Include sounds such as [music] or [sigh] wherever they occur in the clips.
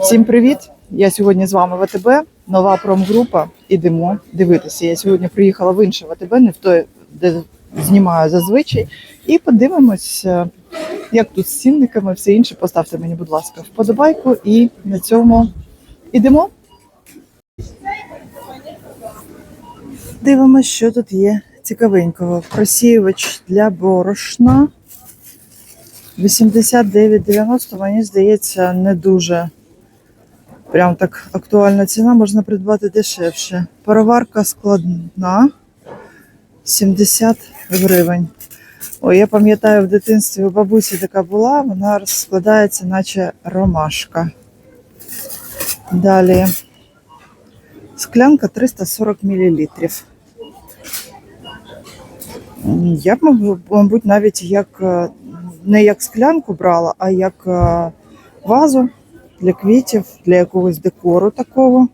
Всім привіт! Я сьогодні з вами в АТБ, нова промгрупа. Ідемо дивитися. Я сьогодні приїхала в інше АТБ, не в той, де знімаю зазвичай. І подивимось, як тут з цінниками, все інше. Поставте мені, будь ласка, вподобайку і на цьому ідемо. Дивимось, що тут є цікавенького. Просіювач для борошна. 89,90, мені здається, не дуже прям так актуальна ціна, можна придбати дешевше. Пароварка складна 70 гривень. Ой, я пам'ятаю, в дитинстві у бабусі така була, вона розкладається, наче ромашка. Далі склянка 340 мл. Я б, мабуть, навіть як е, не як склянку брала, а як е, вазу для квітів, для якогось декору такого.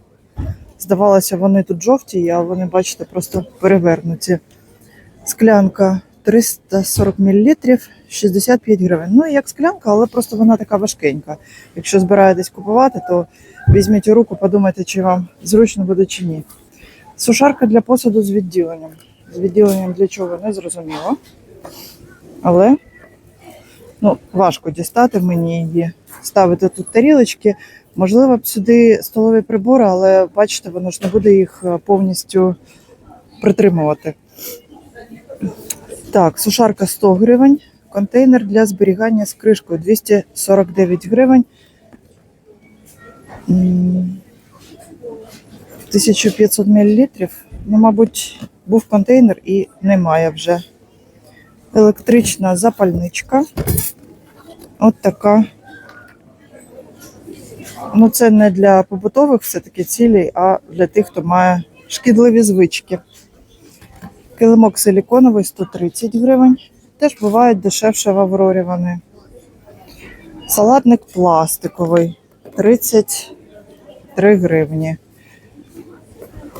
Здавалося, вони тут жовті, а вони, бачите, просто перевернуті. Склянка 340 мл, 65 гривень. Ну, як склянка, але просто вона така важкенька. Якщо збираєтесь купувати, то візьміть у руку, подумайте, чи вам зручно буде чи ні. Сушарка для посуду з відділенням. З відділенням для чого не зрозуміло. Але ну, важко дістати мені її. Ставити тут тарілочки. Можливо, б сюди столові прибори, але бачите, воно ж не буде їх е, повністю притримувати. Так, сушарка 100 гривень. Контейнер для зберігання з кришкою 249 гривень. 1500 мл. Ну, мабуть, був контейнер і немає вже. Електрична запальничка. От така. Ну, це не для побутових все-таки цілей, а для тих, хто має шкідливі звички. Килимок силіконовий 130 гривень. Теж бувають дешевше в Аврорі вони. Салатник пластиковий 33 гривні.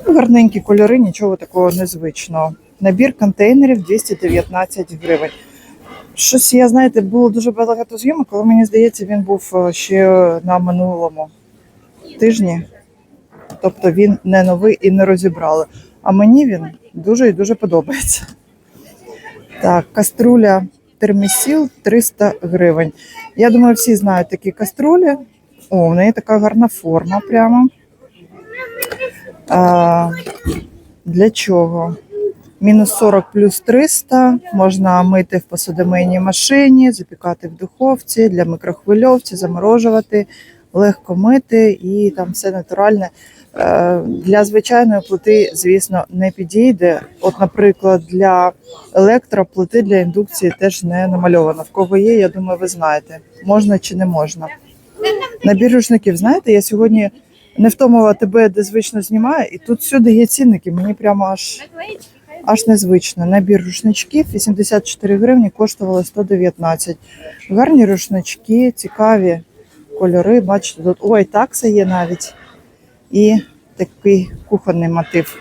Гарненькі кольори, нічого такого незвичного. Набір контейнерів 219 гривень. Щось я, знаєте, було дуже багато зйомок, але мені здається, він був е, ще на минулому тижні. Тобто він не новий і не розібрали. А мені він дуже і дуже подобається. Так, каструля термісіл 300 гривень. Я думаю, всі знають такі каструлі. О, в неї така гарна форма прямо. А, для чого? Мінус 40 плюс 300. Можна мити в посудомийній машині, запікати в духовці, для микрохвильовці, заморожувати, легко мити і там все натуральне. Е, Для звичайної плити, звісно, не підійде. От, наприклад, для електроплити для індукції теж не намальовано. В кого є, я думаю, ви знаєте, можна чи не можна. Набір рушників, знаєте, я сьогодні не втомила тебе, де звично знімаю, і тут всюди є цінники. Мені прямо аж аж незвично. Набір рушничків 84 гривні коштували 119. Гарні рушнички, цікаві кольори. Бачите, тут ой, такса є навіть. І такий кухонний мотив.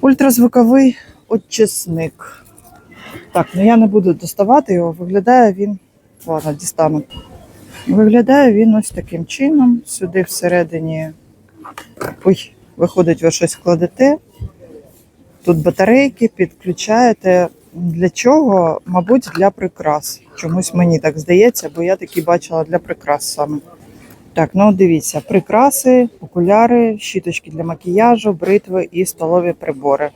Ультразвуковий очисник. Так, ну я не буду доставати його. Виглядає він. Ладно, дістану. Виглядає він ось таким чином. Сюди всередині. Ой, виходить, ви щось кладете. Тут батарейки підключаєте. Для чого? Мабуть, для прикрас. Чомусь мені так здається, бо я такі бачила для прикрас саме. Так, ну дивіться, прикраси, окуляри, щіточки для макіяжу, бритви і столові прибори.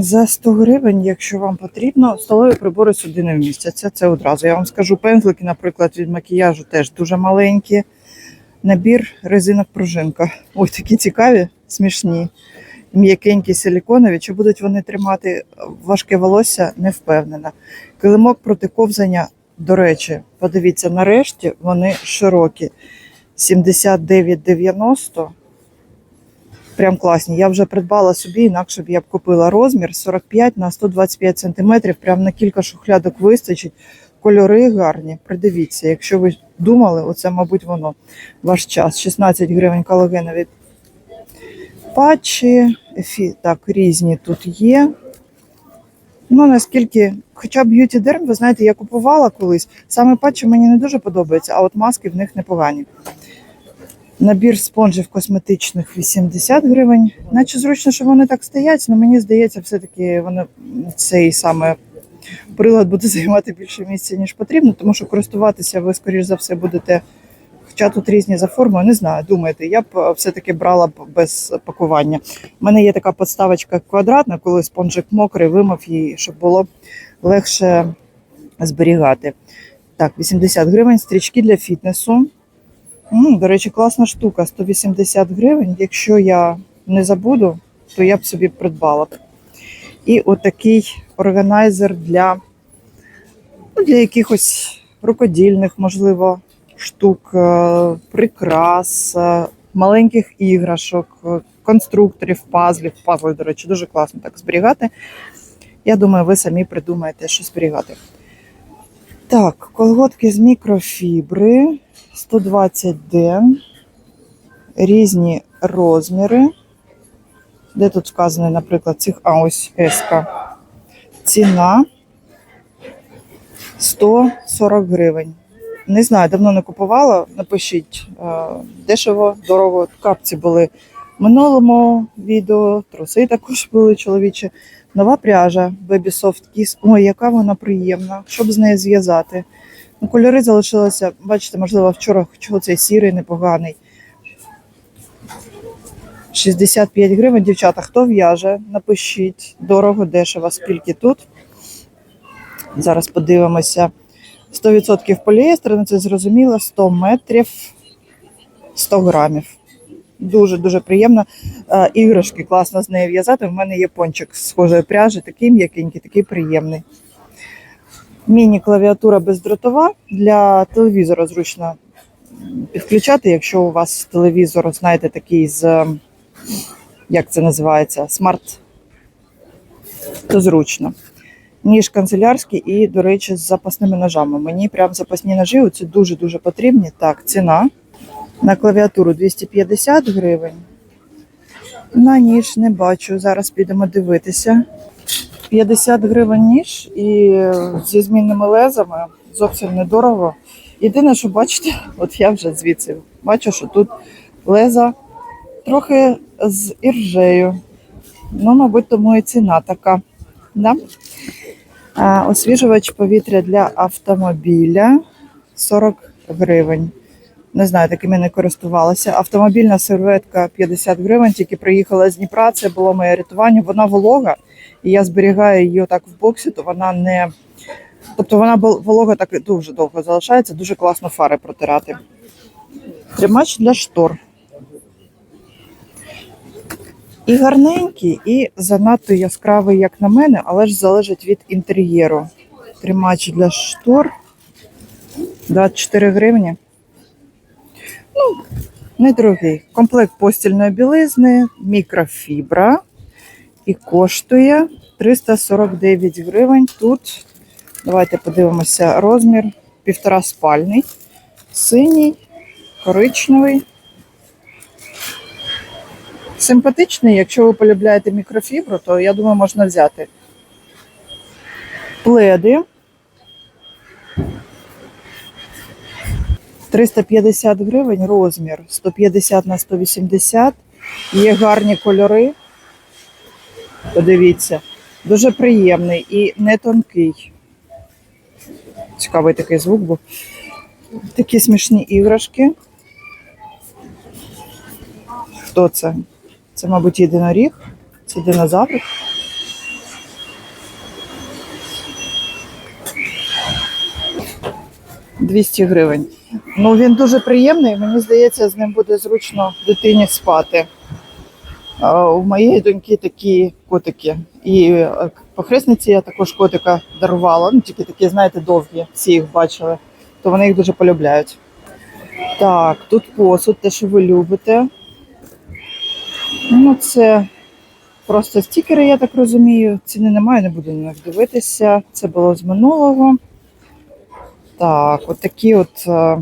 За 100 гривень, якщо вам потрібно, столові прибори сюди не вмістяться. Це одразу. Я вам скажу, пензлики, наприклад, від макіяжу теж дуже маленькі. Набір резинок пружинка. Ой, такі цікаві, смішні. М'якенькі силіконові. Чи будуть вони тримати важке волосся, не впевнена. Килимок проти ковзання, до речі, подивіться, нарешті вони широкі. 79,90. Прям класні. Я вже придбала собі, інакше б я б купила розмір 45 на 125 см. Прям на кілька шухлядок вистачить. Кольори гарні. Придивіться, якщо ви думали, оце, мабуть, воно ваш час. 16 гривень кологенові патчі. Ефі, так, різні тут є. Ну, наскільки, хоча б Beauty Derm, ви знаєте, я купувала колись. Саме патчі мені не дуже подобається, а от маски в них непогані. Набір спонжів косметичних 80 гривень. Наче зручно, що вони так стоять, але мені здається, все-таки вони цей саме прилад буде [laughs] займати більше місця, ніж потрібно, тому що користуватися ви, скоріш за все, будете. Хоча тут різні за формою, не знаю, думаєте, я б е, все-таки брала б без пакування. У мене є така подставочка квадратна, коли спонжик мокрий, вимив її, щоб було легше зберігати. Так, 80 гривень, стрічки для фітнесу. М, до речі, класна штука, 180 гривень. Якщо я не забуду, то я б собі придбала б. І отакий органайзер для, ну, для якихось рукодільних, можливо, штук, е, прикрас, маленьких іграшок, е, конструкторів, пазлів. Пазли, до речі, дуже класно так зберігати. Я думаю, ви самі придумаєте, що зберігати. Так, колготки з мікрофібри 120 ден, різні розміри. Де тут вказано, наприклад, цих, а ось еска. Ціна 140 гривень. Не знаю, давно не купувала. Напишіть е, дешево, дорого. Капці були в минулому відео, труси також були чоловічі. Нова пряжа Baby Soft Kiss. Ой, яка вона приємна, щоб з нею зв'язати. Ну, кольори залишилися, бачите, можливо, вчора чого цей сірий непоганий. 65 гривень, дівчата, хто в'яже, напишіть. Дорого, дешево, скільки тут. Зараз подивимося. 100% поліестер, ну це зрозуміло, 100 метрів, 100 грамів. Дуже-дуже приємно. Е, Іграшки класно з нею в'язати. В мене є пончик з схожої пряжі, такий м'якенький, такий приємний. Міні-клавіатура бездротова для телевізора зручно підключати, якщо у вас телевізор, знаєте, такий з, як це називається, смарт, то зручно. Ніж канцелярський і, до речі, з запасними ножами. Мені прям запасні ножі оці дуже-дуже потрібні. Так, ціна на клавіатуру 250 гривень. На ніж не бачу. Зараз підемо дивитися. 50 гривень ніж і зі змінними лезами зовсім недорого. Єдине, що бачите, [laughs] от я вже звідси бачу, що тут леза трохи з іржею. Ну, мабуть, тому і ціна така. Да? А, освіжувач повітря для автомобіля 40 гривень. Не знаю, такими не користувалася. Автомобільна серветка 50 гривень, тільки приїхала з Дніпра. Це було моє рятування. Вона волога, і я зберігаю її отак в боксі, то вона не. Тобто вона волога так дуже довго залишається, дуже класно фари протирати. Тримач для штор. І гарненький, і занадто яскравий, як на мене, але ж залежить від інтер'єру. Тримач для штор 24 гривні. Ну, недорогий. Комплект постільної білизни, мікрофібра. І коштує 349 гривень. Тут, давайте подивимося, розмір півтора спальний, синій, коричневий. Симпатичний, якщо ви полюбляєте мікрофібру, то я думаю, можна взяти. Пледи. 350 гривень розмір, 150 на 180. Є гарні кольори. Подивіться, дуже приємний і не тонкий. Цікавий такий звук був. Такі смішні іграшки. Хто це? Це, мабуть, єдиноріг. Це динозавр. «200 гривень. Ну, він дуже приємний, мені здається, з ним буде зручно дитині спати. У моєї доньки такі котики. І е, по хресниці я також котика дарувала. Ну, тільки такі, знаєте, довгі, всі їх бачили, то вони їх дуже полюбляють. Так, тут посуд, те, що ви любите. Ну, це просто стікери, я так розумію. Ціни немає, не буду на них дивитися. Це було з минулого. Так, от такі от, е,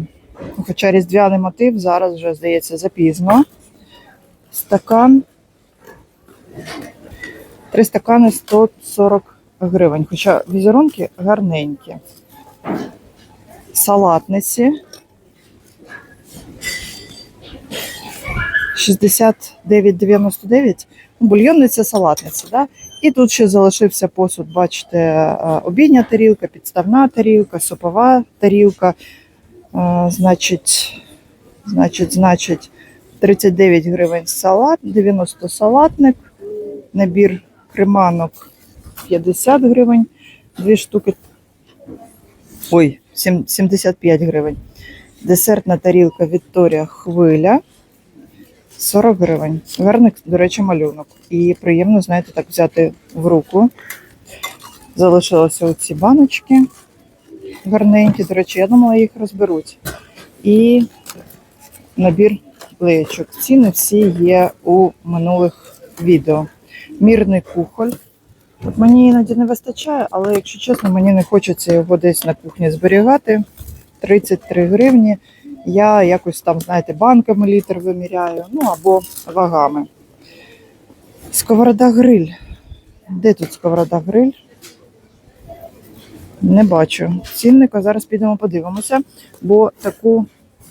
хоча різдвяний мотив, зараз вже, здається, запізно. Стакан. Три стакани 140 гривень, хоча візерунки гарненькі. Салатниці 69,99. Ну, Бульйонниця, салатниця. Да? І тут ще залишився посуд, бачите, е, обідня тарілка, підставна тарілка, супова тарілка. Е, Значить, значить, значить, 39 гривень салат, 90 салатник, набір креманок 50 гривень, дві штуки. Ой, 75 гривень. Десертна тарілка Вікторія Хвиля 40 гривень. Гарний, до речі, малюнок. І приємно, знаєте, так взяти в руку. Залишилися оці баночки гарненькі. До речі, я думала, їх розберуть. І набір клеєчок. Ціни всі є у минулих відео. Мірний кухоль. От мені іноді не вистачає, але якщо чесно, мені не хочеться його десь на кухні зберігати. 33 гривні. Я якось там, знаєте, банками літр виміряю, ну або вагами. Сковорода гриль. Де тут сковорода гриль? Не бачу. Цінника зараз підемо подивимося, бо таку.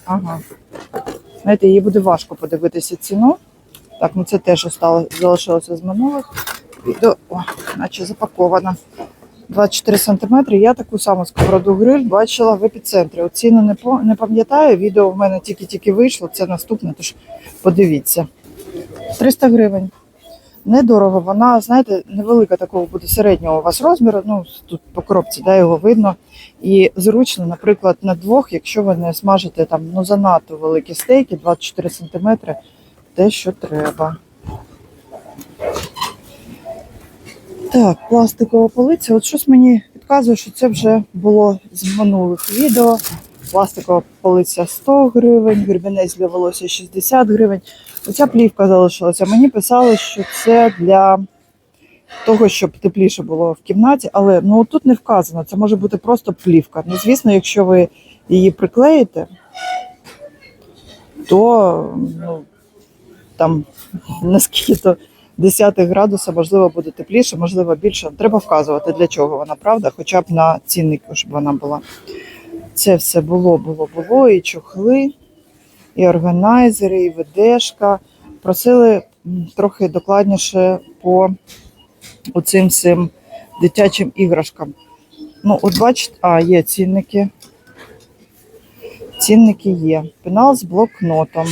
Ага. Знаєте, її буде важко подивитися ціну. Так, ну це теж осталось, залишилося з минулих. Відео, о, наче запакована. 24 см. Я таку саму сковороду гриль бачила в епіцентрі. От Ціну не, по- не пам'ятаю. Відео в мене тільки-тільки вийшло. Це наступне, тож подивіться. 300 гривень. Недорого. Вона, знаєте, невелика такого буде середнього у вас розміру. Ну, тут по коробці, да, його видно. І зручно, наприклад, на двох, якщо ви не смажите там ну, занадто великі стейки, 24 см, те, що треба. Так, пластикова полиця. От щось мені підказує, що це вже було з минулих відео. Пластикова полиця 100 гривень, гребінець для волосся 60 гривень. Оця плівка залишилася. Мені писали, що це для того, щоб тепліше було в кімнаті, але ну тут не вказано. Це може бути просто плівка. Ну, звісно, якщо ви її приклеїте, то ну, там [laughs] наскільки то 10 градуса, можливо, буде тепліше, можливо, більше. Треба вказувати, для чого вона, правда, хоча б на ціннику, щоб вона була. Це все було, було, було, і чохли, і органайзери, і ведешка. Просили трохи докладніше по оцим всім дитячим іграшкам. Ну, от бачите, а, є цінники. Цінники є. Пенал з блокнотом.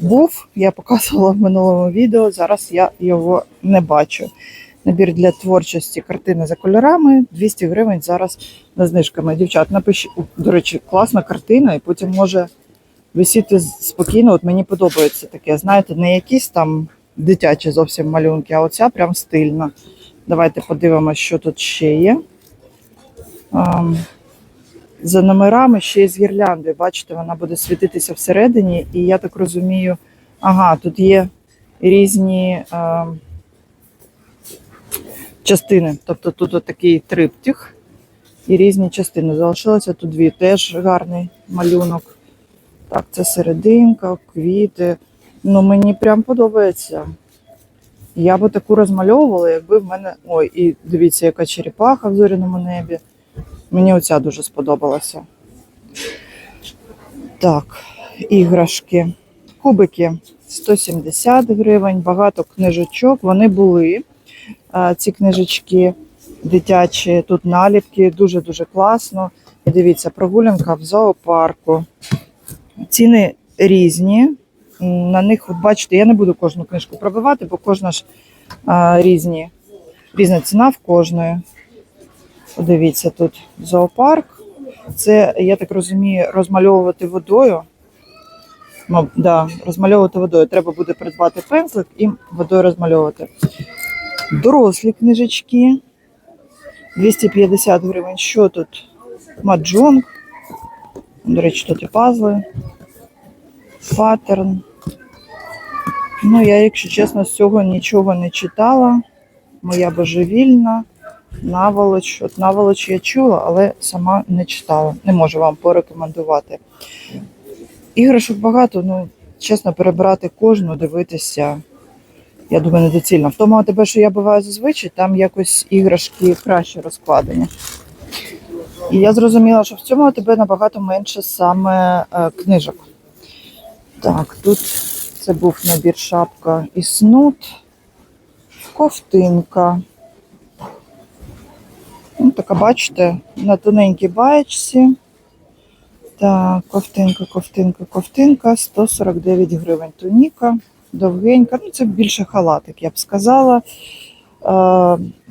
Був, я показувала в минулому відео, зараз я його не бачу. Набір для творчості картини за кольорами 200 гривень зараз на знижками. Дівчат, напишіть, до речі, класна картина, і потім може висіти спокійно. От мені подобається таке. Знаєте, не якісь там дитячі зовсім малюнки, а оця прям стильна. Давайте подивимося, що тут ще є. За номерами ще з гірлянди. Бачите, вона буде світитися всередині, і я так розумію, ага, тут є різні е, частини. Тобто тут от такий триптих і різні частини. Залишилося тут дві. Теж гарний малюнок. Так, це серединка, квіти. Ну, мені прям подобається. Я би таку розмальовувала, якби в мене. Ой, і дивіться, яка черепаха в зоряному небі. Мені оця дуже сподобалася. Так, іграшки. Кубики 170 гривень, багато книжечок. Вони були. Ці книжечки дитячі, тут наліпки, дуже-дуже класно. Дивіться, прогулянка в зоопарку. Ціни різні. На них, от бачите, я не буду кожну книжку пробивати, бо кожна ж а, різні. Різна ціна в кожної. Подивіться, тут зоопарк. Це, я так розумію, розмальовувати водою. Ну, да, розмальовувати водою. Треба буде придбати пензлик і водою розмальовувати. Дорослі книжечки. 250 гривень. Що тут? Маджонг. До речі, тут і пазли. Паттерн. Ну, я, якщо чесно, з цього нічого не читала. Моя божевільна. Наволоч. От наволоч я чула, але сама не читала. Не можу вам порекомендувати. Іграшок багато, ну, чесно, перебирати кожну, дивитися. Я думаю, недоцільно. В тому АТБ, що я буваю зазвичай, там якось іграшки краще розкладені. І я зрозуміла, що в цьому АТБ набагато менше саме е, книжок. Так, тут це був набір шапка і снуд, ковтинка. Ну, така, бачите, на тоненькій баєчці. Так, ковтинка, ковтинка, ковтинка, 149 гривень. Туніка, довгенька. Ну, це більше халатик, я б сказала. Е,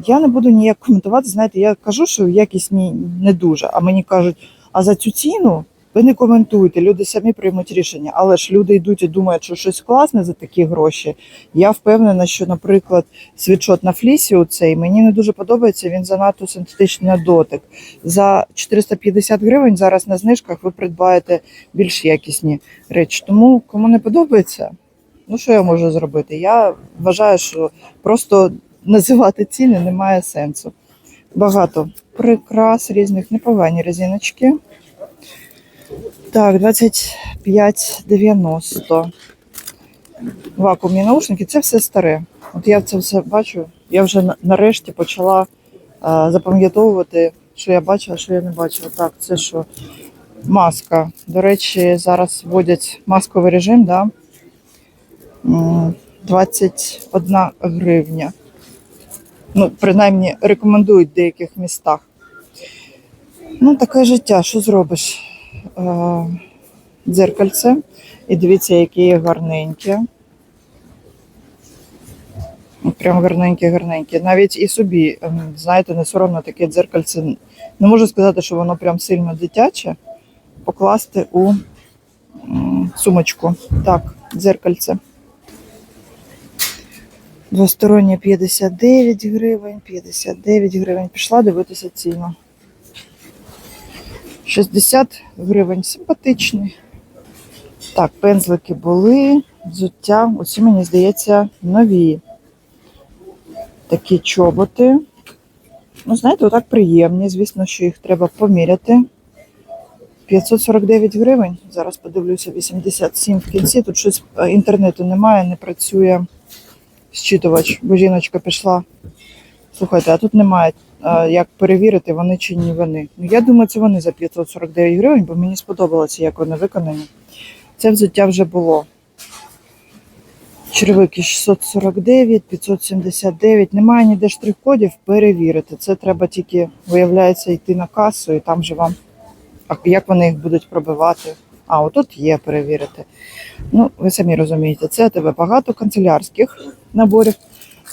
я не буду ніяк коментувати. Знаєте, я кажу, що якість не дуже. А мені кажуть, а за цю ціну ви не коментуєте, люди самі приймуть рішення. Але ж люди йдуть і думають, що щось класне за такі гроші. Я впевнена, що, наприклад, світшот на флісі оцей мені не дуже подобається. Він занадто синтетичний на дотик. За 450 гривень зараз на знижках ви придбаєте більш якісні речі. Тому кому не подобається, ну що я можу зробити? Я вважаю, що просто називати ціни немає сенсу. Багато прикрас різних, непогані резиночки. Так, 25,90. Вакуумні наушники це все старе. От я це все бачу. Я вже нарешті почала а, запам'ятовувати, що я бачила, що я не бачила. Так, це що? Маска. До речі, зараз вводять масковий режим, да? 21 гривня. Ну, принаймні, рекомендують в деяких містах. Ну, таке життя, що зробиш? Е, Дзеркальце. І дивіться, які гарненькі. От Прям гарненькі, гарненькі. Навіть і собі, ем, знаєте, не соромно таке дзеркальце. Не можу сказати, що воно прям сильно дитяче. Покласти у сумочку. Так, дзеркальце. Двостороннє 59 гривень, 59 гривень. Пішла дивитися ціну. 60 гривень. Симпатичний. Так, пензлики були, взуття. Оці, мені здається, нові. Такі чоботи. Ну, знаєте, отак приємні. Звісно, що їх треба поміряти. 549 гривень. Зараз подивлюся, 87 в кінці. Тут щось е, інтернету немає, не працює зчитувач, бо жіночка пішла. Слухайте, а тут немає як перевірити, вони чи ні вони. Ну, я думаю, це вони за 549 гривень, бо мені сподобалося, як вони виконані. Це взуття вже було. Червики 649, 579. Немає ніде штрих-кодів, перевірити. Це треба тільки, виявляється, йти на касу і там же вам. А як вони їх будуть пробивати? А, отут є перевірити. Ну, ви самі розумієте, це тебе багато канцелярських наборів.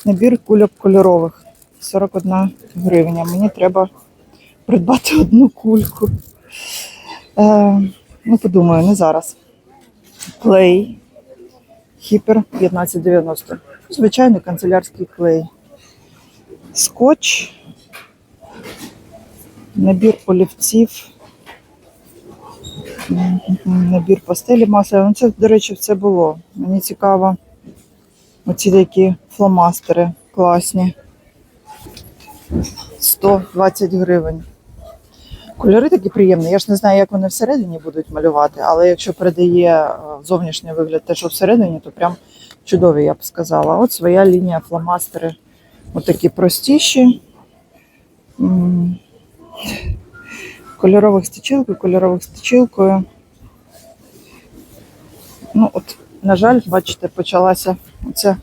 Набір кульок кольорових. 41 гривня. Мені треба придбати одну кульку. Е, ну, подумаю, не зараз. Клей. Хіпер 1590. Звичайний канцелярський клей. Скотч. Набір олівців. Набір пастелі масла. Ну, це, до речі, все було. Мені цікаво. Оці такі фломастери класні. 120 гривень. Кольори такі приємні. Я ж не знаю, як вони всередині будуть малювати, але якщо передає е, зовнішній вигляд те, що всередині, то прям чудові, я б сказала. От своя лінія фломастери. От такі простіші. Кольорових стічилкою, кольорових стічилкою. Ну, от, на жаль, бачите, почалася оця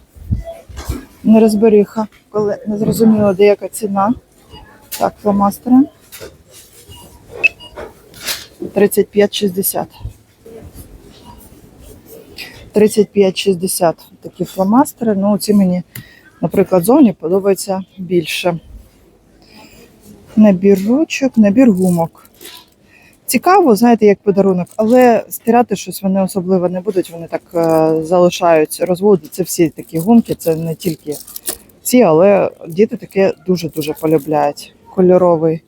нерозберіха, коли не зрозуміло, де ціна. Так, фломастери. 35,60. 35,60 такі фломастери. Ну, ці мені, наприклад, зовні подобається більше. Набір ручок, набір гумок. Цікаво, знаєте, як подарунок, але стирати щось вони особливо не будуть. Вони так е, залишаються, розводяться всі такі гумки. Це не тільки ці, але діти таке дуже-дуже полюбляють. Кольоровий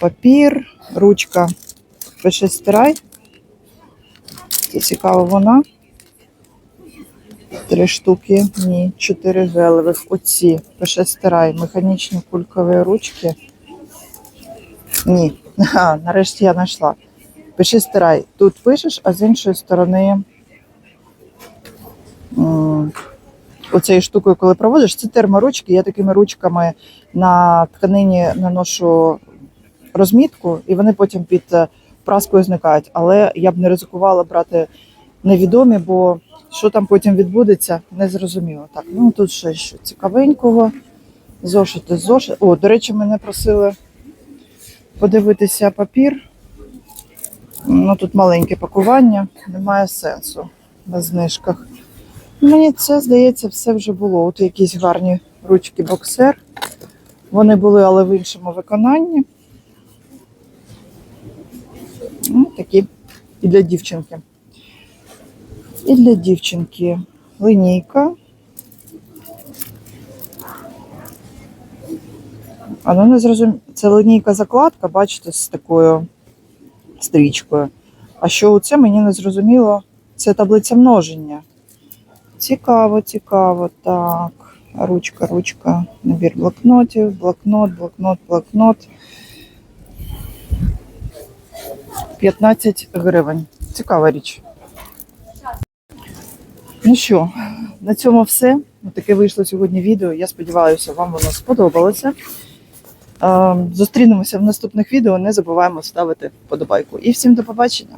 папір, ручка. Пише стирай. І цікаво вона. Три штуки, ні, чотири гелевих. Оці. Пише стирай. Механічні кулькові ручки. Ні. А, нарешті я знайшла. Пиши стирай. Тут пишеш, а з іншої сторони оцею штукою, коли проводиш, це терморучки. Я такими ручками на тканині наношу розмітку, і вони потім під е, праскою зникають. Але я б не ризикувала брати невідомі, бо що там потім відбудеться, не зрозуміло. Так, ну тут ще що цікавенького. Зошити, зошит. О, до речі, мене просили подивитися папір. Ну тут маленьке пакування, немає сенсу на знижках. Мені це здається, все вже було. От якісь гарні ручки боксер. Вони були, але в іншому виконанні. Ну, такі і для дівчинки. І для дівчинки линійка. А ну не зрозуміло. Це линійка закладка, бачите, з такою стрічкою. А що це мені не зрозуміло, це таблиця множення. Цікаво, цікаво. Так. Ручка, ручка, набір блокнотів, блокнот, блокнот, блокнот. 15 гривень. Цікава річ. Ну що, на цьому все. Таке вийшло сьогодні відео. Я сподіваюся, вам воно сподобалося. Е, Зустрінемося в наступних відео. Не забуваємо ставити вподобайку. І всім до побачення!